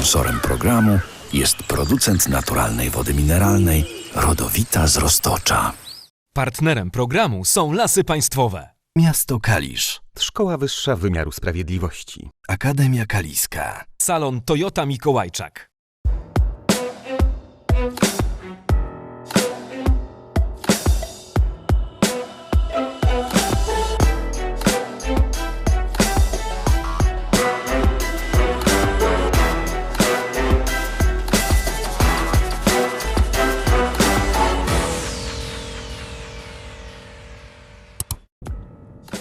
Sponsorem programu jest producent naturalnej wody mineralnej Rodowita z Roztocza. Partnerem programu są Lasy Państwowe. Miasto Kalisz. Szkoła Wyższa Wymiaru Sprawiedliwości. Akademia Kaliska. Salon Toyota Mikołajczak.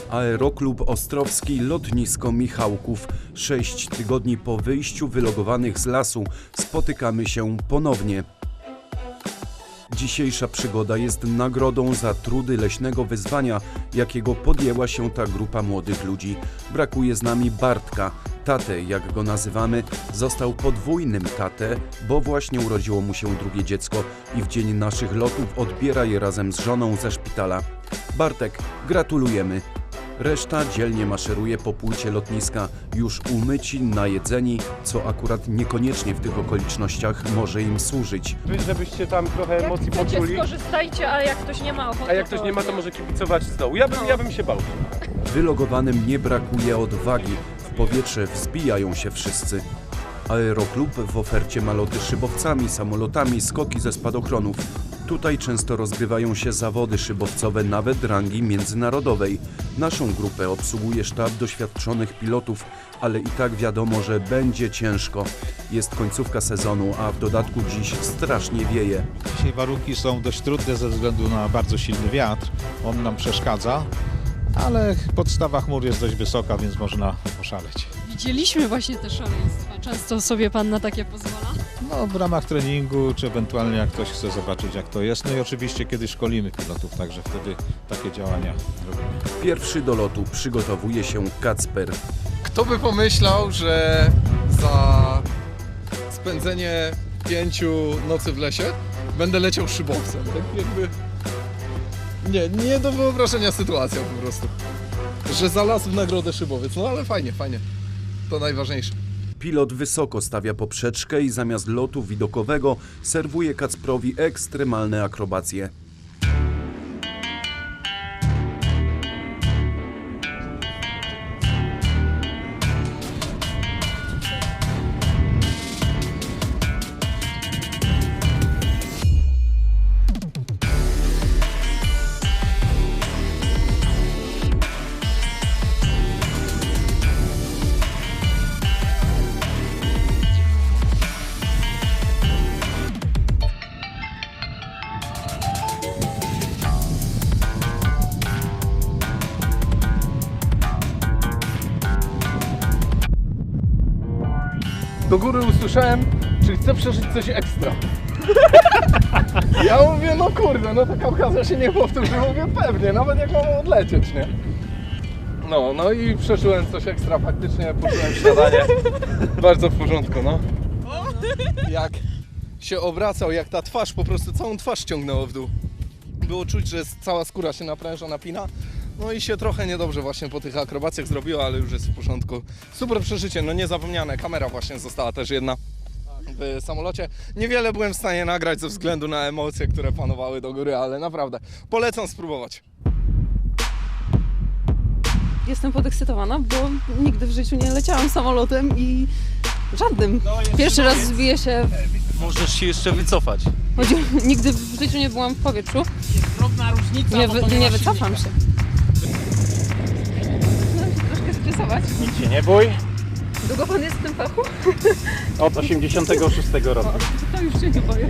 Aeroklub Ostrowski, lotnisko Michałków. Sześć tygodni po wyjściu wylogowanych z lasu spotykamy się ponownie. Dzisiejsza przygoda jest nagrodą za trudy leśnego wyzwania, jakiego podjęła się ta grupa młodych ludzi. Brakuje z nami Bartka. Tatę, jak go nazywamy, został podwójnym tatę, bo właśnie urodziło mu się drugie dziecko i w dzień naszych lotów odbiera je razem z żoną ze szpitala. Bartek, gratulujemy. Reszta dzielnie maszeruje po płycie lotniska, już umyci, najedzeni, co akurat niekoniecznie w tych okolicznościach może im służyć. Wy, żebyście tam trochę Jak emocji chcecie, poczuli. skorzystajcie, a jak ktoś nie ma ochoty, A jak ktoś nie ma, to może kibicować z dołu. Ja bym, ja bym się bał. Wylogowanym nie brakuje odwagi, w powietrze wzbijają się wszyscy. Aeroklub w ofercie ma loty szybowcami, samolotami, skoki ze spadochronów. Tutaj często rozgrywają się zawody szybowcowe nawet rangi międzynarodowej. Naszą grupę obsługuje sztab doświadczonych pilotów, ale i tak wiadomo, że będzie ciężko. Jest końcówka sezonu, a w dodatku dziś strasznie wieje. Dzisiaj warunki są dość trudne ze względu na bardzo silny wiatr. On nam przeszkadza, ale podstawa chmur jest dość wysoka, więc można oszaleć. Widzieliśmy właśnie te szaleństwa. Często sobie pan na takie pozwala? No, w ramach treningu, czy ewentualnie jak ktoś chce zobaczyć jak to jest. No i oczywiście kiedy szkolimy pilotów, także wtedy takie działania robimy. Pierwszy do lotu przygotowuje się Kacper. Kto by pomyślał, że za spędzenie pięciu nocy w lesie będę leciał szybowcem. Tak jakby... Nie, nie do wyobrażenia sytuacja po prostu. Że za las w nagrodę szybowiec. No ale fajnie, fajnie. To najważniejsze. Pilot wysoko stawia poprzeczkę i zamiast lotu widokowego serwuje Kacprowi ekstremalne akrobacje. Góry usłyszałem, czy chcę przeżyć coś ekstra. Ja mówię, no kurde, no taka okazja się nie powtórzy. Mówię, pewnie, nawet jak mam odlecieć, nie? No, no i przeżyłem coś ekstra, faktycznie poczułem śniadanie. Bardzo w porządku, no. Jak się obracał, jak ta twarz, po prostu całą twarz ciągnęło w dół. Było czuć, że cała skóra się napręża, napina. No i się trochę niedobrze właśnie po tych akrobacjach zrobiło, ale już jest w porządku. Super przeżycie, no niezapomniane. Kamera właśnie została też jedna w samolocie. Niewiele byłem w stanie nagrać ze względu na emocje, które panowały do góry, ale naprawdę polecam spróbować. Jestem podekscytowana, bo nigdy w życiu nie leciałam samolotem i żadnym. Pierwszy raz zbiję się, Możesz się jeszcze wycofać. chodzi, nigdy w życiu nie byłam w powietrzu. Drobna różnica, Nie, wy, nie wycofam się. Stresować. Nic się nie bój. Długo pan jest w tym fachu? Od 86 roku. To już się nie boję.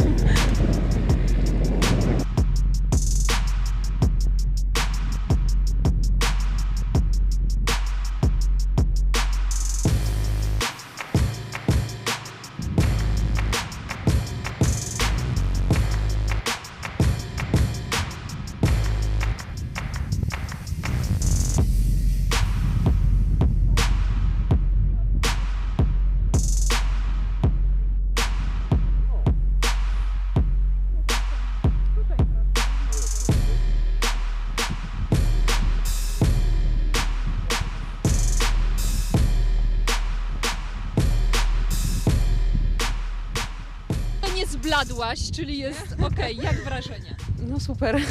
Zbladłaś, czyli jest okej. Jak wrażenie? No super.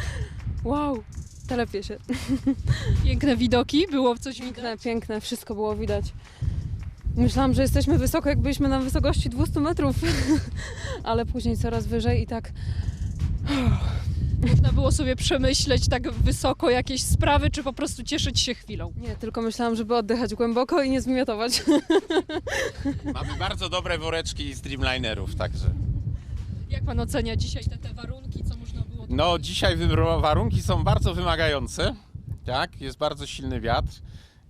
wow, telepię się. Piękne widoki, było coś widać. Piękne, piękne, wszystko było widać. Myślałam, że jesteśmy wysoko, jak byliśmy na wysokości 200 metrów, ale później coraz wyżej i tak Można było sobie przemyśleć tak wysoko jakieś sprawy, czy po prostu cieszyć się chwilą. nie, tylko myślałam, żeby oddychać głęboko i nie zmiotować. Mamy bardzo dobre woreczki z Dreamlinerów, także. Jak pan ocenia dzisiaj te, te warunki, co można było tutaj No, dzisiaj wy- warunki są bardzo wymagające. Tak, jest bardzo silny wiatr.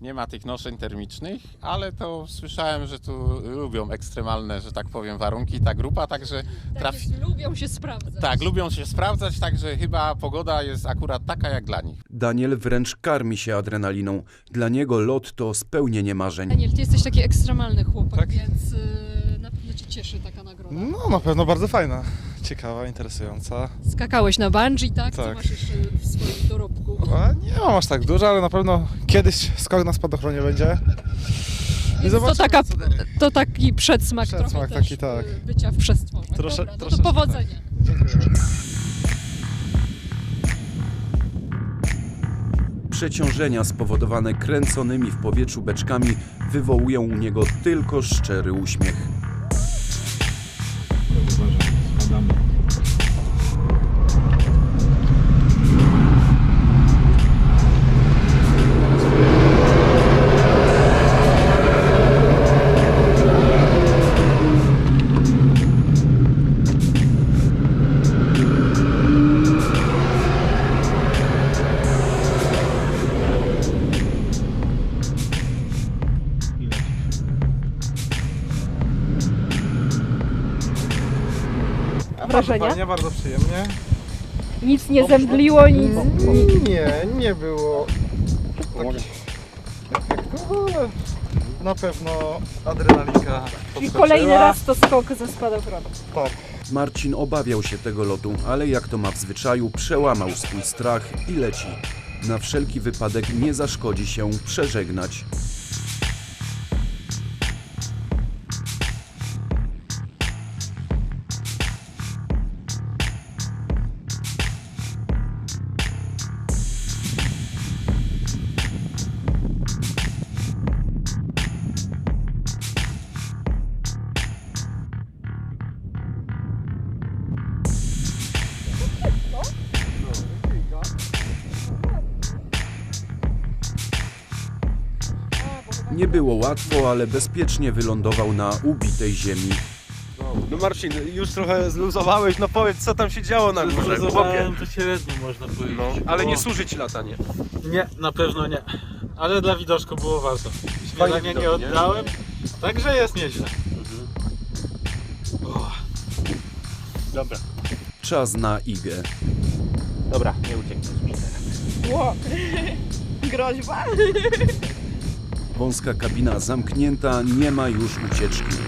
Nie ma tych noszeń termicznych, ale to słyszałem, że tu lubią ekstremalne, że tak powiem, warunki ta grupa, także tak trafi... jest, lubią się sprawdzać. Tak, lubią się sprawdzać, także chyba pogoda jest akurat taka jak dla nich. Daniel wręcz karmi się adrenaliną. Dla niego lot to spełnienie marzeń. Daniel, ty jesteś taki ekstremalny chłopak, Tak? więc yy, cię cieszy taka nagroda. No na pewno bardzo fajna, ciekawa, interesująca. Skakałeś na bungee, tak? Co Tak. masz jeszcze w swoim dorobku? A nie mam aż tak dużo, ale na pewno kiedyś skok na spadochronie będzie. Więc to, zobaczymy, taka, co dalej. to taki przedsmak, Przedsmak trochę taki, też, tak. y, bycia w przestworze. Trosze- Dobra, no to troszeczkę powodzenia. Dziękuję. Przeciążenia spowodowane kręconymi w powietrzu beczkami wywołują u niego tylko szczery uśmiech. Wrażenia? Fajnie, bardzo przyjemnie. Nic nie zemdliło, nic. Nie, nie było takich efektów, ale na pewno adrenalinka podskoczyła. to skok ze spadochronu. Tak. Marcin obawiał się tego lotu, ale jak to ma w zwyczaju, przełamał swój strach i leci. Na wszelki wypadek nie zaszkodzi się przeżegnać. Nie było łatwo, ale bezpiecznie wylądował na ubitej ziemi. No Marcin, już trochę zluzowałeś, no powiedz co tam się działo na górze, chłopie. to średnio można powiedzieć. No, ale nie służy ci latanie. Nie, na pewno nie. Ale dla widoczku było warto. Śniadania nie oddałem, także jest nieźle. Dobra, Czas na igę. dobra, nie uciekniesz mi teraz. Groźba? Wąska kabina zamknięta, nie ma już ucieczki.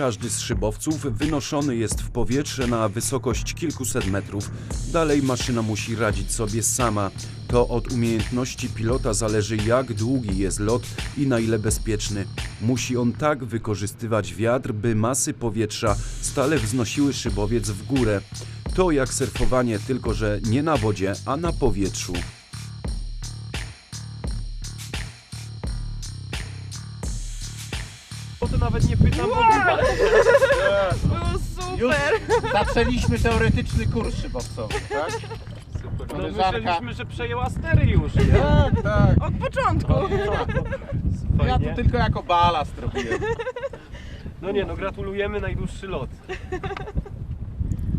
Każdy z szybowców wynoszony jest w powietrze na wysokość kilkuset metrów. Dalej maszyna musi radzić sobie sama. To od umiejętności pilota zależy, jak długi jest lot i na ile bezpieczny. Musi on tak wykorzystywać wiatr, by masy powietrza stale wznosiły szybowiec w górę. To jak surfowanie, tylko że nie na wodzie, a na powietrzu. Nawet nie pytam, bo Było super! Zaczęliśmy teoretyczny kurs szybowcowy, tak? no, Koleżanka. myśleliśmy, że przejęła stery już, nie? Tak, tak. Od początku! Ja Fajnie. tu tylko jako balast robiłem. No nie, no gratulujemy, najdłuższy lot.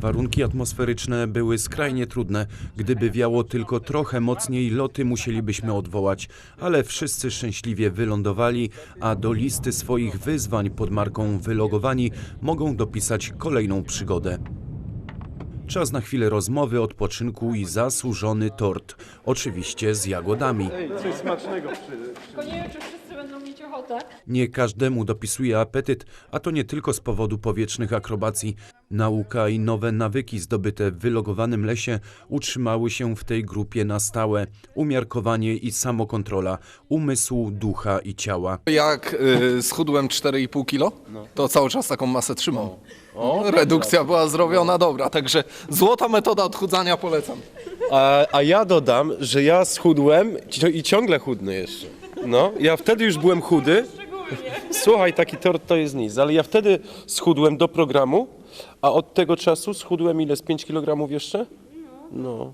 Warunki atmosferyczne były skrajnie trudne. Gdyby wiało tylko trochę mocniej, loty musielibyśmy odwołać, ale wszyscy szczęśliwie wylądowali, a do listy swoich wyzwań pod marką Wylogowani mogą dopisać kolejną przygodę. Czas na chwilę rozmowy, odpoczynku i zasłużony tort. Oczywiście z jagodami. Ej, coś smacznego przy... Tylko będą mieć ochotę. Nie każdemu dopisuje apetyt, a to nie tylko z powodu powietrznych akrobacji. Nauka i nowe nawyki zdobyte w wylogowanym lesie utrzymały się w tej grupie na stałe. Umiarkowanie i samokontrola umysłu, ducha i ciała. Jak y, schudłem 4,5 kilo, to cały czas taką masę trzymam. Redukcja była zrobiona dobra, także złota metoda odchudzania polecam. A, a ja dodam, że ja schudłem ci- i ciągle chudny jeszcze. No, ja wtedy już byłem chudy. Słuchaj, taki tort to jest nic, ale ja wtedy schudłem do programu, a od tego czasu schudłem ile? Z 5 kg jeszcze? No.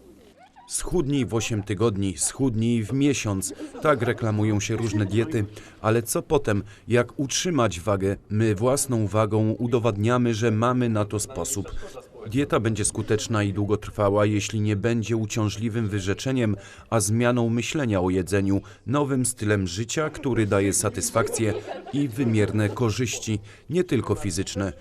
Schudnij w 8 tygodni, schudnij w miesiąc. Tak reklamują się różne diety, ale co potem? Jak utrzymać wagę? My własną wagą udowadniamy, że mamy na to sposób. Dieta będzie skuteczna i długotrwała, jeśli nie będzie uciążliwym wyrzeczeniem, a zmianą myślenia o jedzeniu, nowym stylem życia, który daje satysfakcję i wymierne korzyści, nie tylko fizyczne.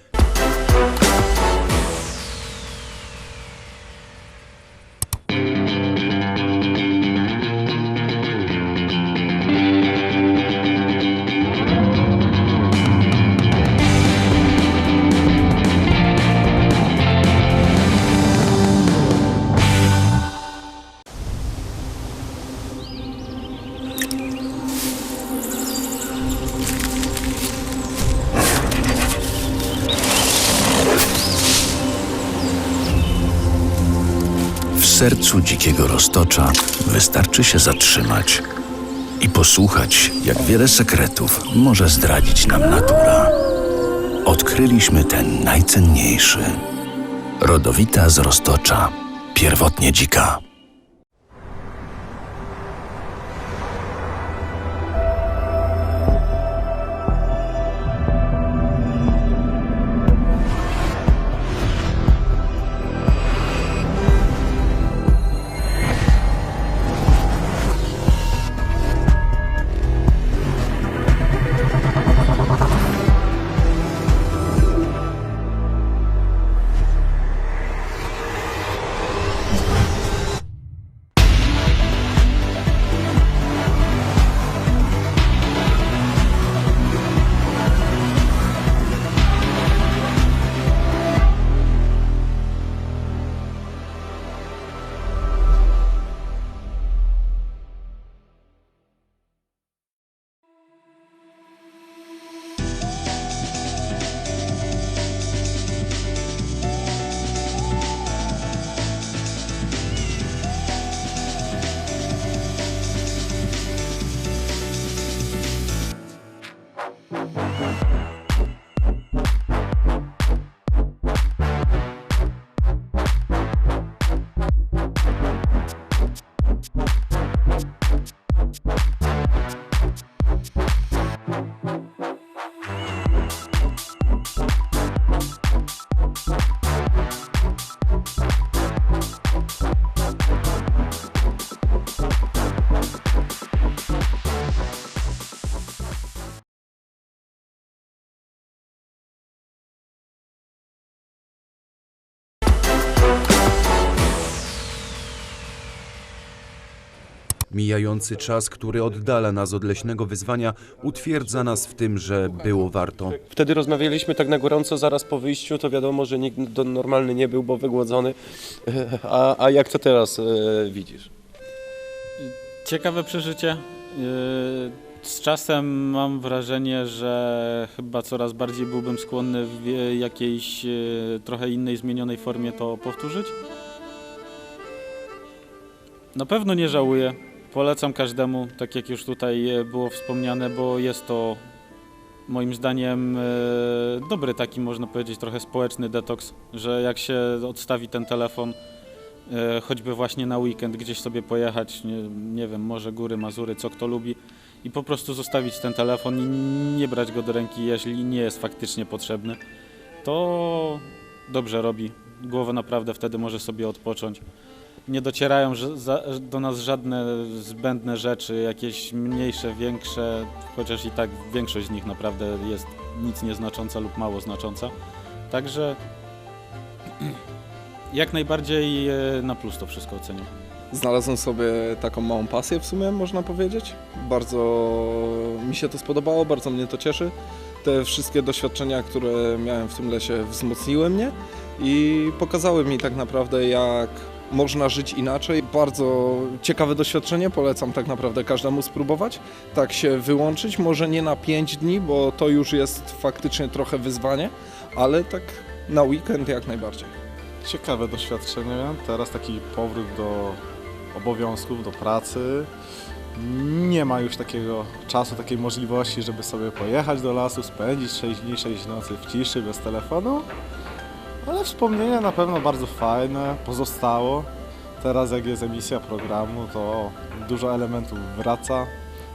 Sercu dzikiego roztocza wystarczy się zatrzymać i posłuchać, jak wiele sekretów może zdradzić nam natura. Odkryliśmy ten najcenniejszy. Rodowita z roztocza, pierwotnie dzika. Mijający czas, który oddala nas od leśnego wyzwania, utwierdza nas w tym, że było warto. Wtedy rozmawialiśmy tak na gorąco, zaraz po wyjściu, to wiadomo, że nikt do- normalny nie był, bo wygłodzony. A, a jak to teraz e, widzisz? Ciekawe przeżycie. Yy, Z czasem mam wrażenie, że chyba coraz bardziej byłbym skłonny w wie- jakiejś trochę innej, zmienionej formie to powtórzyć. Na pewno nie żałuję. Polecam każdemu, tak jak już tutaj e, było wspomniane, bo jest to moim zdaniem e, dobry taki, można powiedzieć, trochę społeczny detoks, że jak się odstawi ten telefon, e, choćby właśnie na weekend gdzieś sobie pojechać, nie, nie wiem, może góry, Mazury, co kto lubi i po prostu zostawić ten telefon i nie brać go do ręki, jeśli nie jest faktycznie potrzebny, to dobrze robi. Głowa naprawdę wtedy może sobie odpocząć. Nie docierają do nas żadne zbędne rzeczy, jakieś mniejsze, większe, chociaż i tak większość z nich naprawdę jest nic nieznacząca lub mało znacząca. Także jak najbardziej e, na plus to wszystko oceniam. Znalazłem sobie taką małą pasję w sumie, można powiedzieć. Bardzo mi się to spodobało, bardzo mnie to cieszy. Te wszystkie doświadczenia, które miałem w tym lesie wzmocniły mnie i pokazały mi tak naprawdę jak można żyć inaczej. Bardzo ciekawe doświadczenie, polecam tak naprawdę każdemu spróbować. Tak się wyłączyć, może nie na 5 dni, bo to już jest faktycznie trochę wyzwanie, ale tak na weekend jak najbardziej. Ciekawe doświadczenie. Teraz taki powrót do obowiązków, do pracy. Nie ma już takiego czasu, takiej możliwości, żeby sobie pojechać do lasu, spędzić 6 dni, 6 nocy w ciszy, bez telefonu. Ale wspomnienia na pewno bardzo fajne, pozostało. Teraz jak jest emisja programu, to dużo elementów wraca.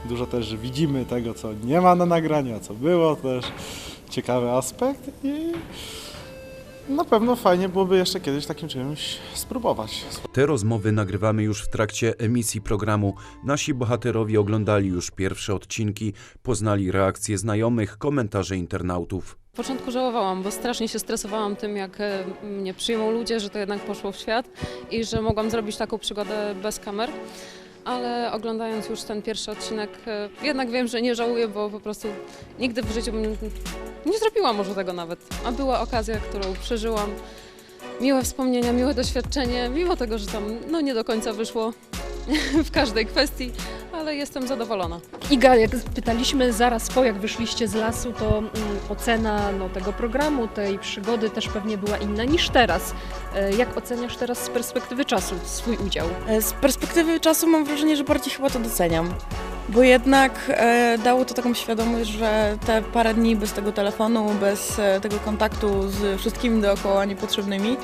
Dużo też widzimy tego, co nie ma na nagraniu, a co było też. Ciekawy aspekt i na pewno fajnie byłoby jeszcze kiedyś takim czymś spróbować. Te rozmowy nagrywamy już w trakcie emisji programu. Nasi bohaterowie oglądali już pierwsze odcinki, poznali reakcje znajomych, komentarze internautów. W początku żałowałam, bo strasznie się stresowałam tym, jak e, mnie przyjmą ludzie, że to jednak poszło w świat i że mogłam zrobić taką przygodę bez kamer. Ale oglądając już ten pierwszy odcinek, e, jednak wiem, że nie żałuję, bo po prostu nigdy w życiu bym nie zrobiła może tego nawet. A była okazja, którą przeżyłam. Miłe wspomnienia, miłe doświadczenie, mimo tego, że tam no, nie do końca wyszło w każdej kwestii, ale jestem zadowolona. Iga, jak pytaliśmy zaraz po, jak wyszliście z lasu, to mm, ocena no, tego programu, tej przygody też pewnie była inna niż teraz. E, Jak oceniasz teraz z perspektywy czasu swój udział? E, Z perspektywy czasu mam wrażenie, że bardziej chyba to doceniam, bo jednak e, dało to taką świadomość, że te parę dni bez tego telefonu, bez e, tego kontaktu z wszystkimi dookoła niepotrzebnymi,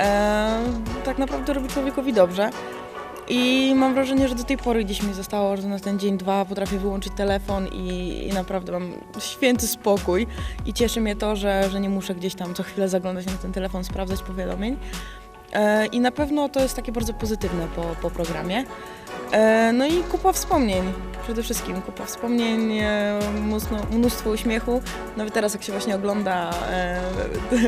e, tak naprawdę robi człowiekowi dobrze. I mam wrażenie, że do tej pory gdzieś mi zostało, że na ten dzień, dwa potrafię wyłączyć telefon i, i naprawdę mam święty spokój. I cieszy mnie to, że, że nie muszę gdzieś tam co chwilę zaglądać na ten telefon, sprawdzać powiadomień. E, I na pewno to jest takie bardzo pozytywne po, po programie. E, No i kupa wspomnień. Przede wszystkim kupa wspomnień, e, mnóstwo, mnóstwo uśmiechu. Nawet teraz jak się właśnie ogląda e,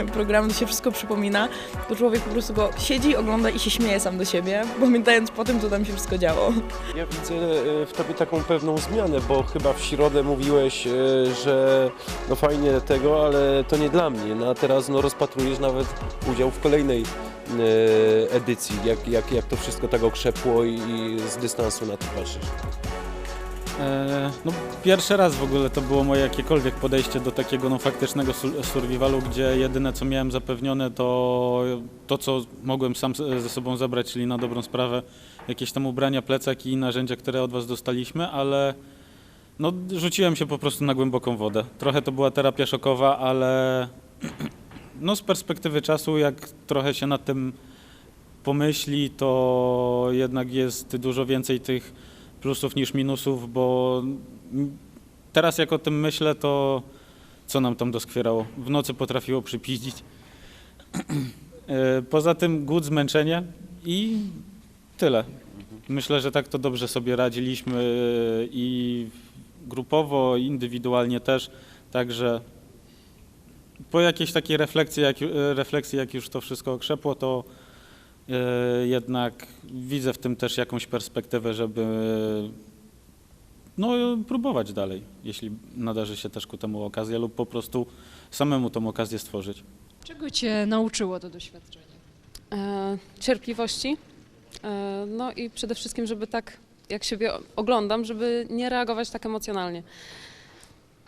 program, to się wszystko przypomina. To człowiek po prostu go siedzi, ogląda i się śmieje sam do siebie, pamiętając po tym, co tam się wszystko działo. Ja widzę w tobie taką pewną zmianę, bo chyba w środę mówiłeś, że no fajnie tego, ale to nie dla mnie. No a teraz no, rozpatrujesz nawet udział w kolejnej edycji, jak, jak, jak to wszystko tak okrzepło i, i dystansu na to patrzysz. E, No, pierwszy raz w ogóle to było moje jakiekolwiek podejście do takiego no, faktycznego sur- survivalu, gdzie jedyne co miałem zapewnione to to, co mogłem sam ze sobą zabrać, czyli na dobrą sprawę jakieś tam ubrania, plecak i narzędzia, które od Was dostaliśmy, ale no, rzuciłem się po prostu na głęboką wodę. Trochę to była terapia szokowa, ale no, z perspektywy czasu, jak trochę się nad tym pomyśli, to jednak jest dużo więcej tych plusów niż minusów, bo teraz jak o tym myślę, to co nam tam doskwierało? W nocy potrafiło przypiździć. E, Poza tym głód, zmęczenie i tyle. Myślę, że tak to dobrze sobie radziliśmy e, i grupowo, i indywidualnie też, także po jakiejś takiej refleksji, jak, e, refleksji, jak już to wszystko okrzepło, to jednak widzę w tym też jakąś perspektywę, żeby no, próbować dalej, jeśli nadarzy się też ku temu okazja lub po prostu samemu tą okazję stworzyć. Czego cię nauczyło to doświadczenie? e, cierpliwości. E, no i przede wszystkim, żeby tak, jak siebie oglądam, żeby nie reagować tak emocjonalnie.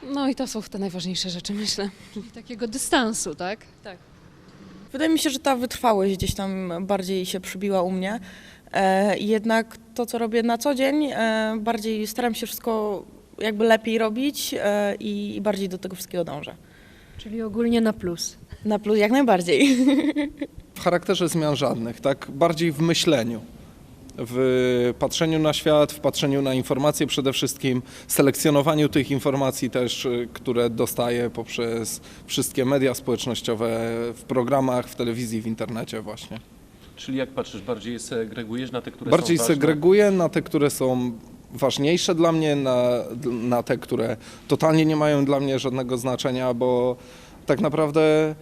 No i to są te najważniejsze rzeczy, myślę. Czyli takiego dystansu, tak? Tak. Wydaje mi się, że ta wytrwałość gdzieś tam bardziej się przybiła u mnie. E, jednak to, co robię na co dzień, e, bardziej staram się wszystko jakby lepiej robić e, i, i bardziej do tego wszystkiego dążę. Czyli ogólnie na plus. Na plus jak najbardziej. W charakterze zmian żadnych, tak bardziej w myśleniu. W patrzeniu na świat, w patrzeniu na informacje przede wszystkim, selekcjonowaniu tych informacji też, y, które dostaję poprzez wszystkie media społecznościowe, w programach, w telewizji, w internecie właśnie. Czyli jak patrzysz, bardziej segregujesz na te, które Bardziej są ważne? segreguję na te, które są ważniejsze dla mnie, na, na te, które totalnie nie mają dla mnie żadnego znaczenia, bo tak naprawdę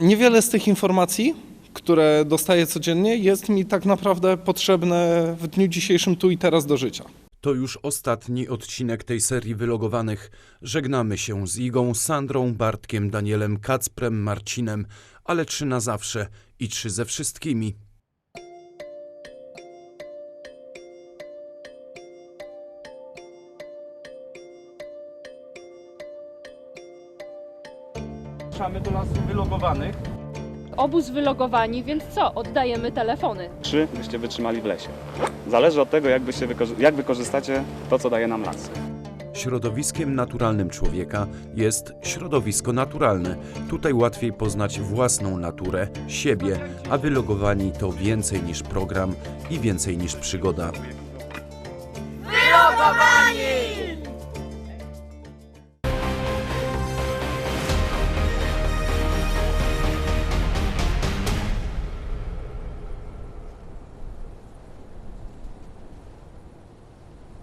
niewiele z tych informacji, które dostaję codziennie, jest mi tak naprawdę potrzebne w dniu dzisiejszym tu i teraz do życia. To już ostatni odcinek tej serii wylogowanych. Żegnamy się z Igą, Sandrą, Bartkiem, Danielem, Kacprem, Marcinem, ale trzy na zawsze i trzy ze wszystkimi. Ruszamy do lasu wylogowanych. Obóz wylogowani, więc co? Oddajemy telefony. Trzy byście wytrzymali w lesie. Zależy od tego, jak, byście wykorzy- jak wykorzystacie to, co daje nam las. Środowiskiem naturalnym człowieka jest środowisko naturalne. Tutaj łatwiej poznać własną naturę, siebie, a wylogowani to więcej niż program i więcej niż przygoda.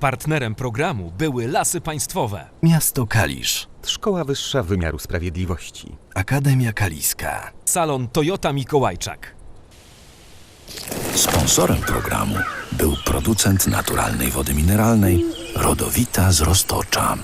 Partnerem programu były Lasy Państwowe. Miasto Kalisz. Szkoła Wyższa Wymiaru Sprawiedliwości. Akademia Kaliska. Salon Toyota Mikołajczak. Sponsorem programu był producent naturalnej wody mineralnej Rodowita z Roztocza.